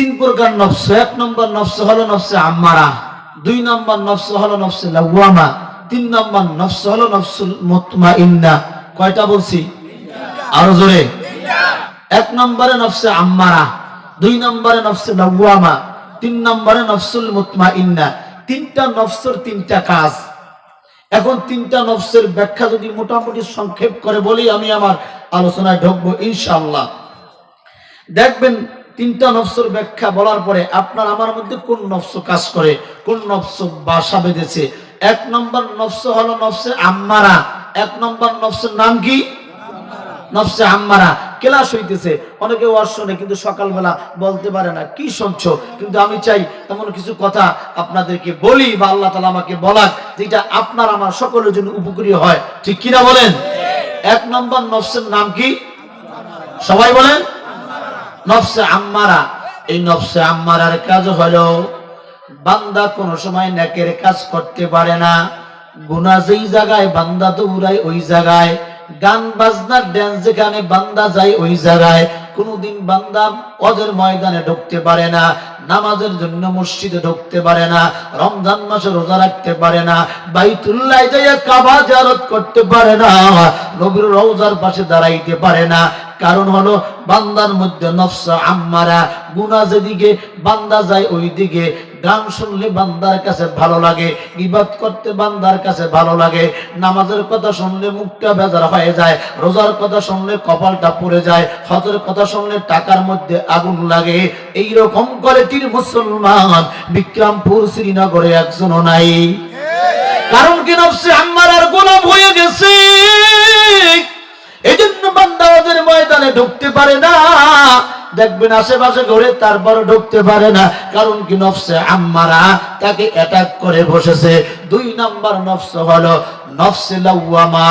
তিন প্রকার নফস, এক নম্বর নফস হলো নফসে আম্মারা, দুই নম্বর নফস হলো নফসে লাওয়ামা, তিন নম্বর নফস হলো নফসুল মুতমাইন্না। কয়টা বলছি? আরও জোরে। এক নম্বরে নফসে আম্মারা, দুই নম্বরে নফসে লাওয়ামা, তিন নম্বরে নফসুল মুতমাইন্না। তিনটা নফসের তিনটা কাজ। এখন তিনটা নফসের ব্যাখ্যা যদি মোটামুটি সংক্ষেপ করে বলি, আমি আমার আলোচনায় ঢুকবো ইনশাআল্লাহ। দেখবেন তিনটা নফসের ব্যাখ্যা বলার পরে আপনার আমার মধ্যে কোন নফস কাজ করে, কোন নফস বাসা বেঁধেছে? এক নম্বর নফস হলো নফসে আম্মারা। এক নম্বর নফসের নাম কি? নফসে আম্মারা। ক্লাস হইতেছে। অনেকে ওয়াজ শোনে কিন্তু সকালবেলা বলতে পারে না, কি শুনছো? কিন্তু আমি চাই এমন কিছু কথা আপনাদেরকে বলি বা আল্লাহ তালা আমাকে বলাক, যেটা আপনার আমার সকলের জন্য উপকারী হয়। ঠিক কিনা বলেন? এক নম্বর নফসের নাম কি? সবাই বলেন? নফসে আম্মারা, এই নফসে আম্মারার কাজ হলো, বান্দা কোনো সময় নেকের কাজ করতে পারে না গুনা যেই জায়গায় বান্দা দৌড়ায় ওই জায়গায়, গান বাজনার ড্যান্স যেখানে বান্দা যায় ওই জায়গায়, কোনোদিন বান্দা অজের ময়দানে ঢুকতে পারে না, নামাজের জন্য মসজিদে ঢুকতে পারে না, রমজান মাসে রোজা রাখতে পারে না, বাইতুল্লাহ যাইয়া কাবা জারত করতে পারে না, নবীর রওজার পাশে দাঁড়াইতে পারে না কারণ হলো বান্দার মধ্যে নফসা আম্মারা গুনা যেদিকে বান্দা যায় ওই দিকে গান শুনলে বান্দার কাছে ভালো লাগে ইবাদ করতে বান্দার কাছে ভালো লাগে। নামাজের কথা শুনলে মুখটা বেজার হয়ে যায় রোজার কথা শুনলে কপালটা পড়ে যায় হজের কথা শুনলে টাকার মধ্যে আগুন লাগে। এই রকম করে তিনি মুসলমান বিক্রমপুর শ্রীনগরে একজনও নাই। কারণ কি নফসে আম্মারার গোলাম হয়ে গেছে? এই জন্য বান্দা ওদের ময়দানে ঢুকতে পারে না। দেখবেন আশেপাশে ঘরে তারপর ঢুকতে পারে না। কারণ কি নফসে আম্মারা তাকে অ্যাটাক করে বসেছে। দুই নাম্বার নফস হলো নফসে লাউয়ামা।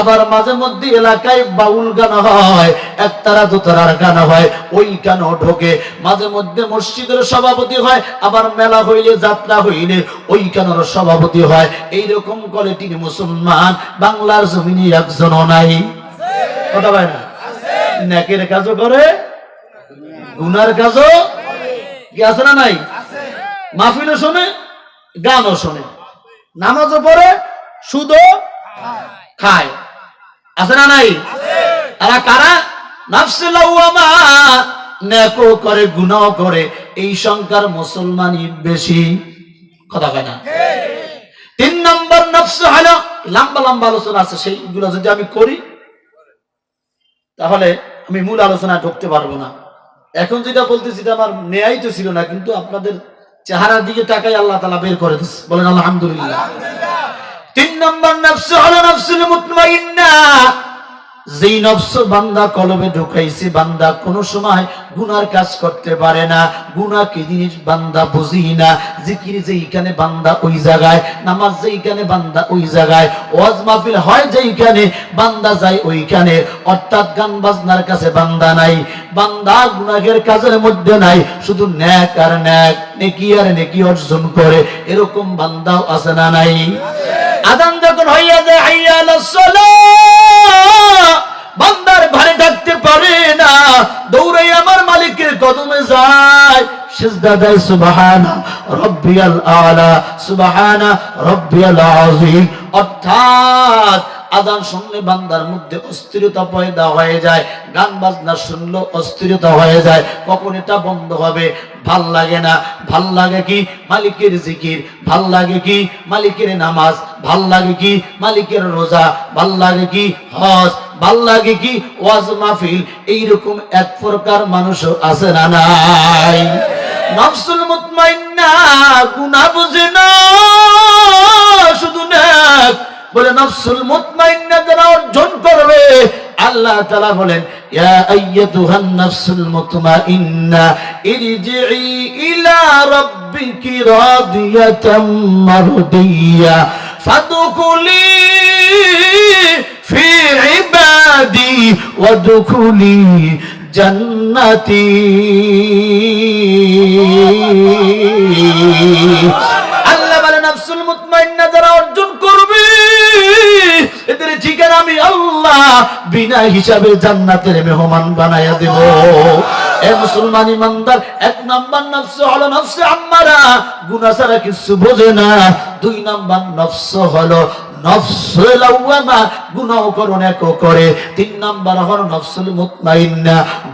আবার মাঝে মধ্যে এলাকায় বাউল গান হয়, একতারা দোতারার গান হয়, ওই গানও ঢোকে। মাঝে মধ্যে মসজিদের সভাপতি হয়, আবার মেলা হইলে, যাত্রা হইলে ওই গানের সভাপতি হয়। এইরকম করে তিনি মুসলমান বাংলার জমিনে একজনও নাই। কথা কাজও করে, গুনার কাজও আছে না নাই? মাহফিলও শোনে, গানও শোনে। নামাজও পড়ে, সুদও খায়। আছে না নাই? তারা কারা? করে, গুনাও করে। এই সংখ্যার মুসলমানই বেশি। কথা কয় না? তিন নম্বর নফস হলো, লম্বা লম্বা আলোচনা আছে, সেইগুলো যদি আমি করি তাহলে আমি মূল আলোচনায় ঢুকতে পারব না। এখন যেটা বলতেছি, এটা আমার নেয়াই তো ছিল না, কিন্তু আপনাদের চেহারার দিকে তাকাই আল্লাহ তালা বের করে দিচ্ছে বলেন, আলহামদুলিল্লাহ। তিন নম্বর নফসুল মুতমাইন্না। যেই নফস বান্দা কলবে ঢুকাইছে, বান্দা কোনো সময় গুনার কাজ করতে পারে না। গুনা কি জিনিস বান্দা বুঝি না। জিকির যেইখানে বান্দা ওই জায়গায়, নামাজ যেইখানে বান্দা ওই জায়গায়, ওয়াজ মাহফিল হয় যেইখানে, বান্দা যায় ওইখানে। অর্থাৎ গান বাজনার কাছে বান্দা নাই। বান্দা গুনাহের কাজের মধ্যে নাই। শুধু ন্যাক আর ন্যাক, নেকি আর নেকি অর্জন করে। এরকম বান্দাও আছে না নাই? আদান যখন হইয়া যায়, হাইয়া বান্দার ঘরে ডাকতে পারে না। দৌড়াই আমার মালিকের কদমে যায়। সিজদা দেয়, সুবাহানা রব্বিয়াল আলা, সুবাহানা রব্বিয়াল আজিম অর্থাৎ আজান শুনলে বান্দার মধ্যে অস্থিরতা পয়দা হয়ে যায়, গান বাজনা শুনলে অস্থিরতা হয়ে যায়, কখন এটা বন্ধ হবে? ভালো লাগে না। ভালো লাগে কি? মালিকের জিকির। ভালো লাগে কি? মালিকের নামাজ। ভালো লাগে কি? মালিকের রোজা। ভালো লাগে কি? হজ। ভালো লাগে কি? ওয়াজ মাহফিল। এইরকম এক প্রকার মানুষ আছে না নাই? নফসুল মুতমাইন্না, গুনাহ বুঝে না। বলে, নফসুল মুতমাইন্না যারা অর্জন করবে, আল্লাহ তাআলা বলেন, ইয়া আইয়াতুহান নাফসুল মুতমাইন্না ইরজিই ইলা রাব্বিকি রাদিয়াতাম মারদিয়া ফাদখুলি ফি ইবাদি ওয়াদখুলি জান্নাতি। আল্লাহ বলে, নাফসুল মুতমাইন্না যারা অর্জন করবে আমি আল্লাহ বিনা হিসাবে জান্নাতের মেহমান বানাইয়া দেব। এ মুসলমান এক নাম্বার নফস হলো নফসে আম্মারা। গুনা ছাড়া কিছু বোঝে না। দুই নাম্বার নফস হলো তিন নাম্বার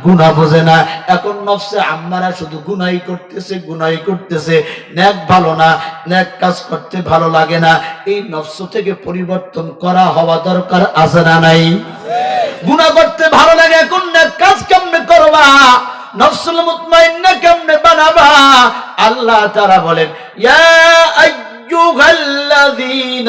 গুনাহ বোঝে না। এখন শুধু করতেছে করতেছে। ভালো না কাজ করতে ভালো লাগে না। এই থেকে পরিবর্তন করা হওয়া দরকার আছে না নাই? গুনাহ করতে ভালো লাগে, এখন নেক কাজ কেমনে করবা? নফসুল মুতমাইন্না কেমনে বানাবা? আল্লাহ তারা বলেন, ইয়া أيها الذين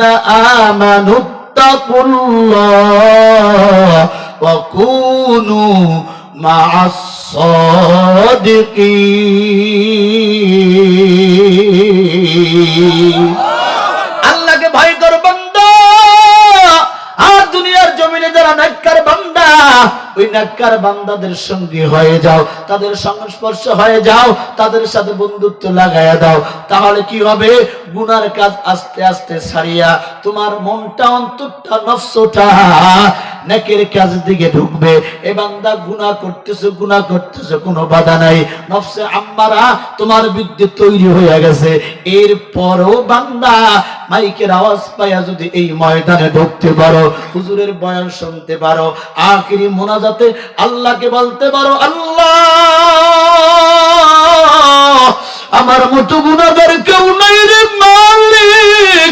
آمنوا اتقوا الله وكونوا مع الصادقين. ওই নাক্কার বান্দাদের সঙ্গী হয়ে যাও, তাদের সংস্পর্শ হয়ে যাও, তাদের সাথে বন্ধুত্ব লাগাইয়া দাও। তাহলে কি হবে? গুনার কাজ আস্তে আস্তে ছাড়িয়া তোমার মনটা অন্তরটা নফসটা নেকের কাজ দিকে ঢুকবে। এ বান্দা গুনাহ করতেছে গুনাহ করতেছে, কোনো বাধা নাই। নফসে আম্মারা তোমার বিরুদ্ধে তৈরি হয়ে গেছে। এরপরও বান্দা মাইকের আওয়াজ পাইয়া যদি এই ময়দানে ঢুকতে পারো, হুজুরের বয়ান শুনতে পারো, আখিরি মোনাজাতে আল্লাহকে বলতে পারো, আল্লাহ, আমার মতো গুণাগার কেউ নাই রে মালিক।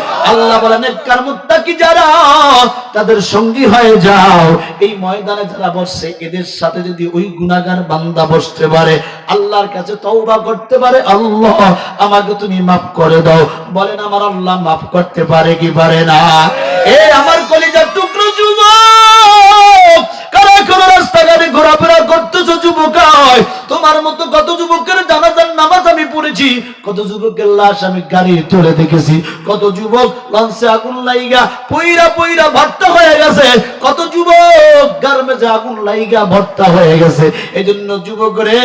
আল্লাহ বলেন নেককার মুত্তাকি যারা, তাদের সঙ্গী হয়ে যাও। এই ময়দানে যারা বসছে, এদের সাথে যদি ওই গুনাহগার বান্দা বসতে পারে, আল্লাহর কাছে তওবা করতে পারে, আল্লাহ, আমাকে তুমি মাফ করে দাও। বলেন, আমার আল্লাহ মাফ করতে পারে কি পারে না? এ, আমার মতো কত যুবকের জানাজার নামাজ আমি পড়েছি, কত যুবকের লাশ আমি গাড়ি তুলে দেখেছি, কত যুবক লঞ্চে আগুন লাইগা, পইরা পইরা ভর্তা হয়ে গেছে, কত যুবক গার্মেজে আগুন লাইগা, ভর্তা হয়ে গেছে। এই জন্য যুবকরে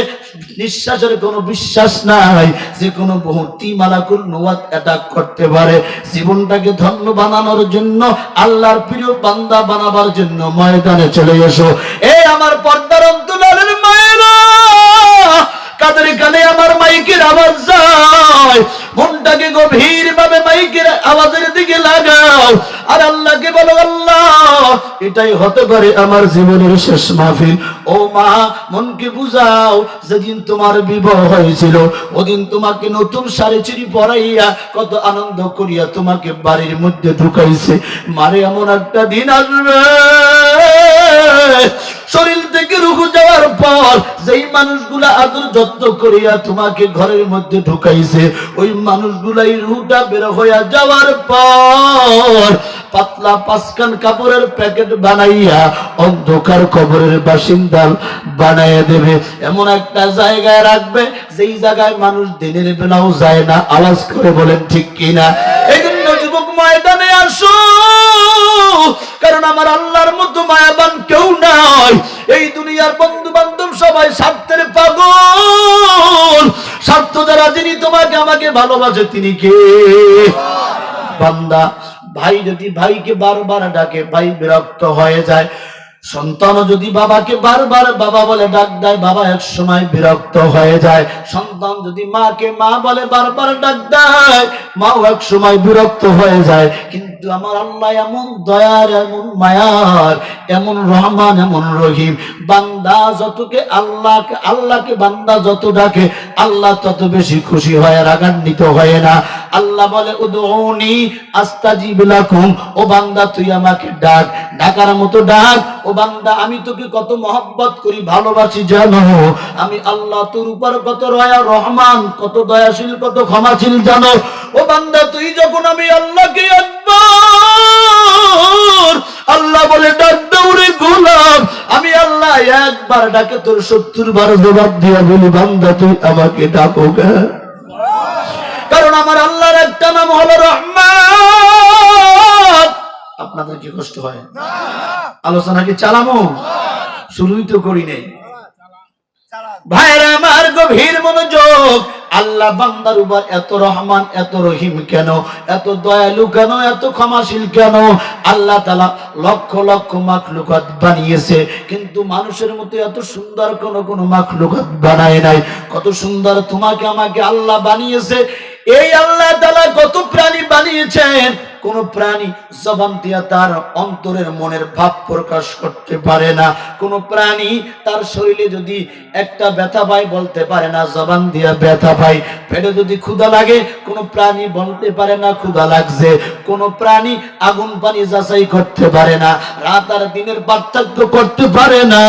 নিঃশ্বাসের কোনো বিশ্বাস নাই, যে কোনো মুহূর্তে মালাকুল নোয়াত অ্যাটাক করতে পারে। জীবনটাকে ধন্য বানানোর জন্য, আল্লাহর প্রিয় বান্দা বানাবার জন্য ময়দানে চলে এসো। এ আমার পর্দার কাদের কানে আমার মাইকের আওয়াজ যায়। মনটাকে গভীর ভাবে মাইকের আওয়াজের দিকে লাগাও। আর আল্লাহকে বলো, আল্লাহ, এটাই হতে পারে আমার জীবনের শেষ মাহফিল। ও মা, মনকে বুঝাও, যেদিন তোমার বিবাহ হয়েছিল, ওদিন তোমাকে নতুন শাড়ি চিড়ি পরাইয়া কত আনন্দ করিয়া তোমাকে বাড়ির মধ্যে ঢুকাইছে। মারে, এমন একটা দিন আসবে। শরীর থেকে রুহু যাওয়ার পর যেই মানুষগুলা আদর যত্ন করিয়া তোমাকে ঘরের মধ্যে ঢুকাইছে, ওই মানুষগুলাই রুহুটা বের হইয়া যাওয়ার পর পাতলা পাঁচখান কাপড়ের প্যাকেট বানাইয়া অন্ধকার কবরের বাসিন্দা বানাইয়া দেবে। এমন একটা জায়গায় রাখবে যেই জায়গায় মানুষ দিনের বেলাও যায় না, আওয়াজ করে বলেন, ঠিক কিনা? এই জন্য যুবক ময়দানে আসো কারণ আমার আল্লাহর মতো মায়াবান কেউ নাই। এই দুনিয়ার বন্ধু বান্ধব সবাই স্বার্থের পাগল। স্বার্থ যারা যিনি তোমাকে আমাকে ভালোবাসে তিনি কে? বান্দা, ভাই যদি ভাইকে বারবার ডাকে, ভাই বিরক্ত হয়ে যায়। সন্তান যদি বাবাকে বারবার বাবা বলে ডাক দেয়, বাবা এক সময় বিরক্ত হয়ে যায়। সন্তান যদি মাকে মা বলে বারবার ডাক দেয়, মাও এক সময় বিরক্ত হয়ে যায়। কিন্তু আমার আল্লাহ এমন দয়ার, এমন মায়ার, এমন রহমান, এমন রহিম। বান্দা যতকে আল্লাহকে আল্লাহকে বান্দা যত ডাকে আল্লাহ তত বেশি খুশি হয়, রাগান্বিত হয় না। আল্লাহ বলে উদৌনি আস্তাজিব লাকুম। ও বান্দা, তুই আমাকে ডাক। ডাকার মতো ডাক। ও বান্দা, আমি তোকে কত মহব্বত করি, ভালোবাসি, জানো। আমি আল্লাহ তোর উপর কত রয়া, রহমান, কত দয়াশীল, কত ক্ষমাশীল, জানো। ও বান্দা, তুই যখন আমি আল্লাহকে আল্লাহ বলে, ডাক দৌড়ে গোলাম। আমি আল্লাহ একবার ডাকে তোর সত্তর বার জবাব দিয়া বলি বান্দা তুই আমাকে ডাকো কারণ আমার আল্লাহর একটা নাম হলো রহমান। আপনাদের কি কষ্ট হয়? আলোচনা কি চালামো? শুরুই তো করি নেই। ভাইরা আমার গভীর মনোযোগ আল্লাহ বান্দার উপর এত রহমান, এত রহিম কেন? এত দয়ালু কেন? এত ক্ষমাশীল কেন? আল্লাহ তালা লক্ষ লক্ষ মাখলুকাত বানিয়েছে, কিন্তু মানুষের মতো এত সুন্দর কোন কোন মাখলুকাত বানায় নাই। কত সুন্দর তোমাকে, আমাকে আল্লাহ বানিয়েছে। এই আল্লাহ তালা কত প্রাণী বানিয়েছেন? কোন প্রাণী জবান দিয়া তার অন্তরের মনের ভাব প্রকাশ করতে পারে না। কোন প্রাণী তার শরীরে যদি একটা ব্যথা পায় বলতে পারে না, জবান দিয়া ব্যথা পায়, পেটে যদি ক্ষুধা লাগে, কোন প্রাণী বলতে পারে না ক্ষুধা লাগছে। কোন প্রাণী আগুন পানি যাচাই করতে পারে না, রাত আর দিনের পার্থক্য করতে পারে না।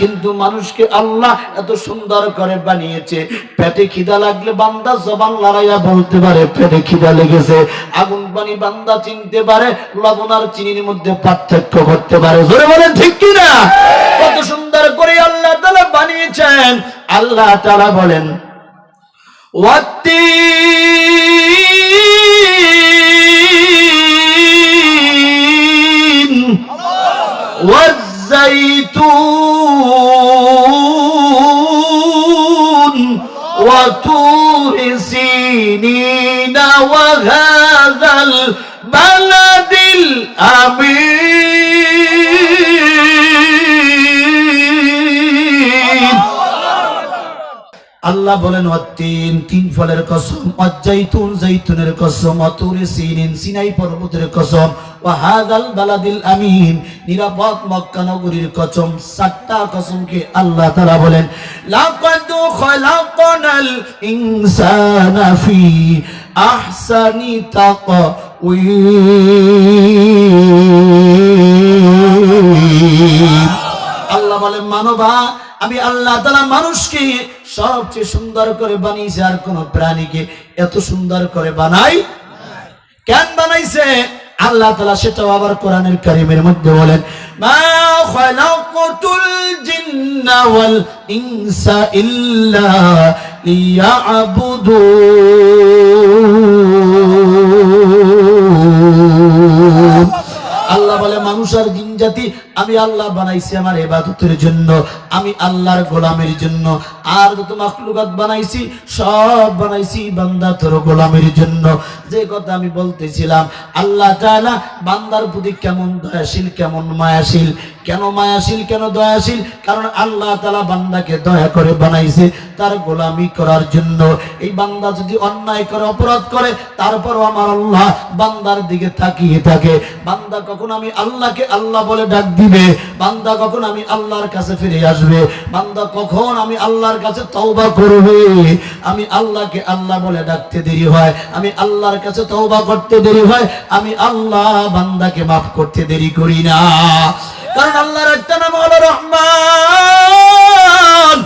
কিন্তু মানুষকে আল্লাহ এত সুন্দর করে বানিয়েছে, পেটে খিদা লাগলে বান্দা জবান লড়াইয়া বলতে পারে, পেটে খিদা লেগেছে, আগুন পানি বান্দা চিনতে পারে লবণ আর চিনির মধ্যে পার্থক্য করতে পারে জোরে বলেন ঠিক কিনা কত সুন্দর করে আল্লাহ তাআলা বানিয়েছেন আল্লাহ তাআলা বলেন والتين والزيتون وطور سينين وهذا বালাদিল আমিন আল্লাহ বলেন তিন তিন ফলের কসম অজাইতুন জাইতুনের কসম, অতুরে সিনিন, সিনাই পর্বতের কসম ও হাদাল বালাদিল আমিন। নিরাপদ মক্কা নগরীর কসম, সাতটা কসমকে আল্লাহ তাআলা বলেন, লাকাদ খলাকনাল ইনসানা ফি আহসানি তাকওয়িম। আল্লাহ বলেন, মানবা আমি আল্লাহ তালা মানুষকে সবচেয়ে সুন্দর করে বানিয়েছে আর কোন প্রাণীকে এত সুন্দর করে বানাই কেন বানাইছে? আল্লাহ তালা সেটাও আবার কোরআনের কারিমের মধ্যে বলেন ইল্লা আল্লাহ বলে, মানুষ আর জিন জাতি আমি আল্লাহ বানাইছি আমার এবাদতের জন্য, আমি আল্লাহর গোলামের জন্য, আর যত মাকলুকাত বানাইছি, সব বানাইছি বান্দা তোর গোলামের জন্য। যে কথা আমি বলতেছিলাম, আল্লাহ তাআলা বান্দার প্রতি কেমন দয়াশীল, কেমন মায়াশীল কেন মায়াশীল, কেন দয়াশীল? কারণ আল্লাহ তাআলা বান্দাকে দয়া করে বানাইছে, তার গোলামি করার জন্য। এই বান্দা যদি অন্যায় করে, অপরাধ করে, তারপরও আমার আল্লাহ বান্দার দিকে তাকিয়ে থাকে। বান্দা কখন আমি আল্লাহকে আল্লাহ বলে ডাক দিবে? বান্দা কখন আমি আল্লাহর কাছে ফিরে আসবে? বান্দা কখন আমি আল্লাহর কাছে তওবা করবে? আমি আল্লাহকে আল্লাহ বলে ডাকতে দেরি হয়। আমি আল্লাহর কাছে তওবা করতে দেরি হয়। আমি আল্লাহ বান্দাকে মাফ করতে দেরি করি না। কারণ আল্লাহর একটা নাম হলো রহমান।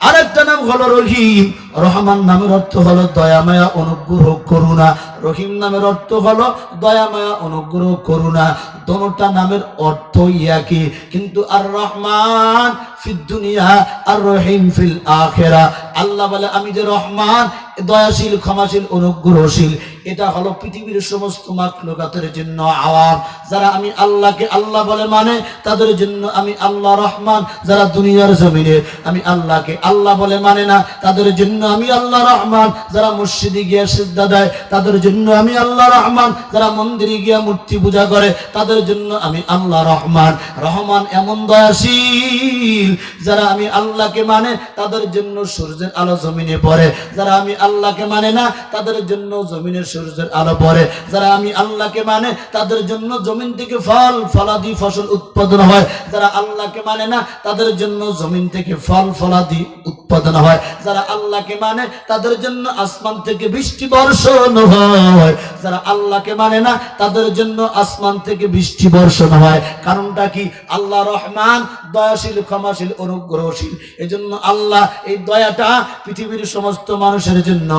আরেকটা নাম হলো রহিম। রহমান নামের অর্থ হলো দয়ামায়া অনুগ্রহ, করুণা। রহিম নামের অর্থ হলো দয়ামায়া অনুগ্রহ, করুণা। দোনোটা নামের অর্থ একই। কিন্তু আর রহমান ফিদ দুনিয়া, আর রহিম ফিল আখেরা। আল্লাহ বলে, আমি যে রহমান, দয়াশীল, ক্ষমাশীল, অনুগ্রহশীল এটা হলো পৃথিবীর সমস্ত মাকলুকাতের জন্য আওয়াম যারা আমি আল্লাহকে আল্লাহ বলে মানে তাদের জন্য আমি আল্লাহ রহমান। যারা দুনিয়ার জমিনে আমি আল্লাহকে আল্লাহ বলে মানে না, তাদের জন্য আমি আল্লাহ রহমান। যারা মসজিদে গিয়ে সিদ্ধা দেয়, তাদের জন্য আমি আল্লাহ রহমান। যারা মন্দিরে গিয়া মূর্তি পূজা করে, তাদের জন্য আমি আল্লাহ রহমান। রহমান এমন দয়াশীল, যারা আমি আল্লাহকে মানে তাদের জন্য সূর্যের আলো জমিনে পড়ে। যারা আমি আল্লাহকে মানে না, তাদের জন্য জমিনের সূর্যের আলো পড়ে। যারা আমি আল্লাহকে মানে তাদের জন্য জমিন থেকে ফল, ফলাদি ফসল উৎপাদন হয়। যারা আল্লাহকে মানে না, তাদের জন্য জমিন থেকে ফল, ফলাদি উৎপাদন হয়। যারা আল্লাহকে মানে তাদের জন্য আসমান থেকে বৃষ্টি বর্ষণ হয়। যারা আল্লাহকে মানে না, তাদের জন্য আসমান থেকে বৃষ্টি বর্ষণ হয়। কারণটা কি? আল্লাহ রহমান দয়াশীল, ক্ষমাশীল, অনুগ্রহশীল। এজন্য আল্লাহ এই দয়াটা পৃথিবীর সমস্ত মানুষের জন্য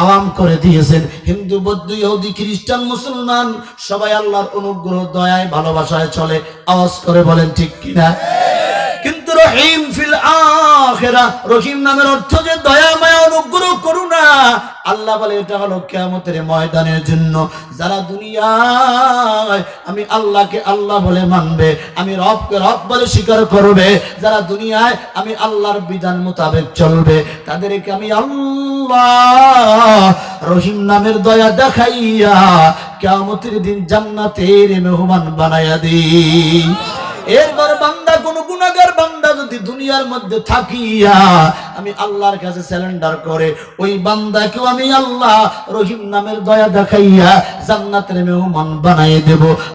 আওয়াম করে দিয়েছেন। হিন্দু বৌদ্ধ ইহুদি খ্রিস্টান মুসলমান, সবাই আল্লাহর অনুগ্রহ, দয়ায়, ভালোবাসায় চলে। আওয়াজ করে বলেন, ঠিক কিনা? কিন্তু রহিম ফিল আখেরা, রহিম নামের অর্থ যে দয়া, মায়া, অনুগ্রহ, করুণা। আল্লাহ বলে, এটা হলো কেয়ামতের ময়দানের জন্য। যারা দুনিয়ায়, আমি আল্লাহকে আল্লাহ বলে মানবে, আমি রবকে রব বলে স্বীকার করবে। যারা দুনিয়ায়, আমি আল্লাহর বিধান মোতাবেক চলবে, তাদেরকে আমি আল্লাহ রহিম নামের দয়া দেখাইয়া দিন জান্নাতের মেহমান বানাইয়া এরপর বান্দা, কোন গুণাগার বান্দা যদি দুনিয়ার মধ্যে থাকিয়া, আমি আল্লাহর কাছে স্যালেন্ডার করে, ওই বান্দাকেও আমি আল্লাহ রহিম নামের দয়া দেখাইয়া জান্নাতের মেহমান বানাই দেব।